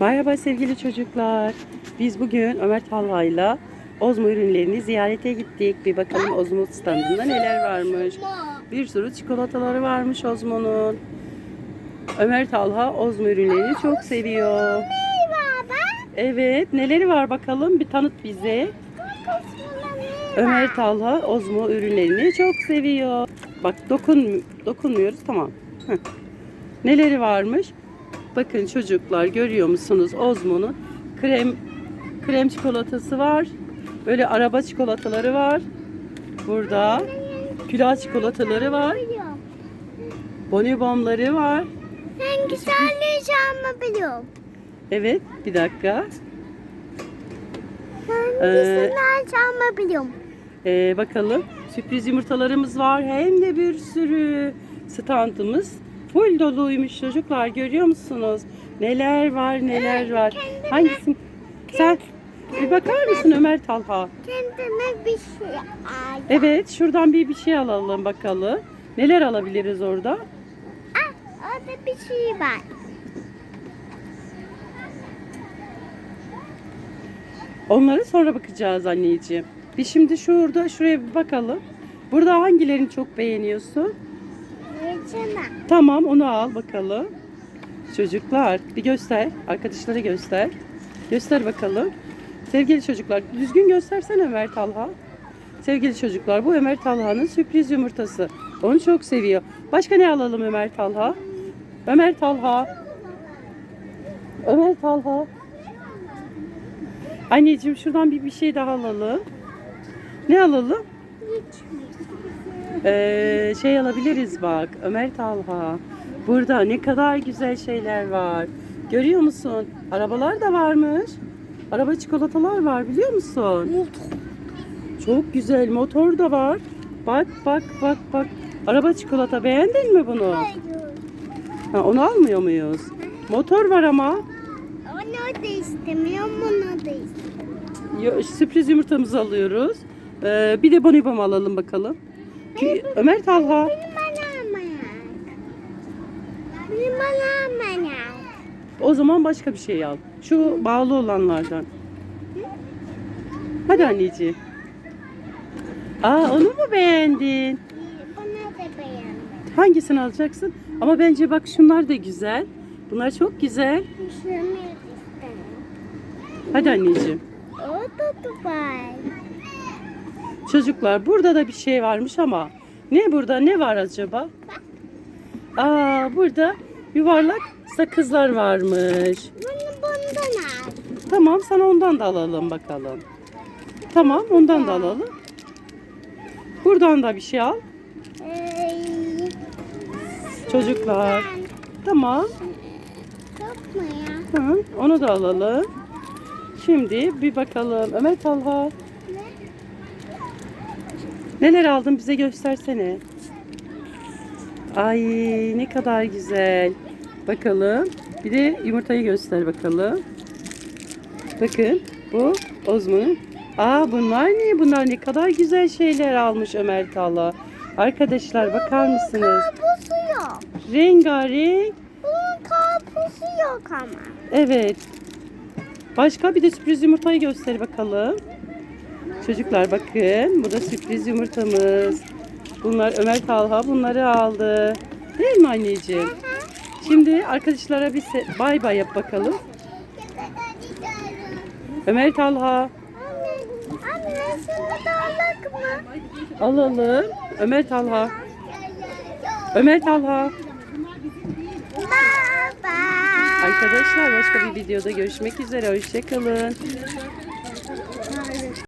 Merhaba sevgili çocuklar. Biz bugün Ömer Talha'yla Ozmo ürünlerini ziyarete gittik. Bir bakalım Ozmo standında neler varmış. Bir sürü çikolataları varmış Ozmo'nun. Ömer Talha Ozmo ürünlerini çok seviyor. Evet, neleri var bakalım bir tanıt bize. Ömer Talha Ozmo ürünlerini çok seviyor. Bak dokun dokunmuyoruz tamam. Heh. Neleri varmış? Bakın çocuklar görüyor musunuz Ozmo'nun krem krem çikolatası var. Böyle araba çikolataları var. Burada külah çikolataları var. Bonibonları var. Hangisi alacağımı biliyorum. Evet, bir dakika. Hangisini alacağımı biliyorum. Ee, bakalım. Sürpriz yumurtalarımız var. Hem de bir sürü standımız full doluymuş çocuklar. Görüyor musunuz? Neler var, neler var. kendime- Hangisini? Sen bir bakar mısın Ömer Talha? Kendime bir şey aldım. Evet, şuradan bir bir şey alalım bakalım. Neler alabiliriz orada? Ah, orada bir şey var. Onları sonra bakacağız anneciğim. Bir şimdi şurada şuraya bir bakalım. Burada hangilerini çok beğeniyorsun? Tamam onu al bakalım. Çocuklar bir göster. Arkadaşlara göster. Göster bakalım. Sevgili çocuklar düzgün göstersen Ömer Talha. Sevgili çocuklar bu Ömer Talha'nın sürpriz yumurtası. Onu çok seviyor. Başka ne alalım Ömer Talha? Ömer Talha. Ömer Talha. Anneciğim şuradan bir bir şey daha alalım. Ne alalım? Ee, şey alabiliriz bak Ömer Talha. Burada ne kadar güzel şeyler var. Görüyor musun? Arabalar da varmış. Araba çikolatalar var biliyor musun? Çok güzel motor da var. Bak bak bak bak. Araba çikolata beğendin mi bunu? Ha, onu almıyor muyuz? Motor var ama. Onu da istemiyorum, bunu da istemiyorum. Yo- Sürpriz yumurtamızı alıyoruz. Ee, bir de bonibon alalım bakalım. Ki- Ömer Talha. Benim bana amayak. Benim bana. O zaman başka bir şey al. Şu bağlı olanlardan. Hadi anneciğim. Aa onu mu beğendin? Bana da beğendim. Hangisini alacaksın? Ama bence bak şunlar da güzel. Bunlar çok güzel. Şunu istemiyorum. Hadi anneciğim. O da Dubai. Çocuklar burada da bir şey varmış ama ne burada ne var acaba? Aa burada yuvarlak sakızlar varmış. Bunu bundan al. Tamam sana ondan da alalım bakalım. Tamam ondan da alalım. Buradan da bir şey al. Ee, Çocuklar. Tamam. Yapma ya. Hı, onu da alalım. Şimdi bir bakalım. Ömer Talha. Neler aldın bize göstersene. Ay ne kadar güzel. Bakalım. Bir de yumurtayı göster bakalım. Bakın bu Ozmo'nun. Aa bunlar ne? Bunlar ne kadar güzel şeyler almış Ömer Talha. Arkadaşlar bakar mısınız? Karpuzu yok. Rengarenk. Bunun karpuzu yok ama. Evet. Başka bir de sürpriz yumurtayı göster bakalım. Çocuklar bakın. Bu da sürpriz yumurtamız. Bunlar Ömer Talha bunları aldı. Değil mi anneciğim? Şimdi arkadaşlara bir bay bay yap bakalım. Ömer Talha alalım. Ömer Talha. Ömer Talha. Arkadaşlar başka bir videoda görüşmek üzere. Hoşçakalın.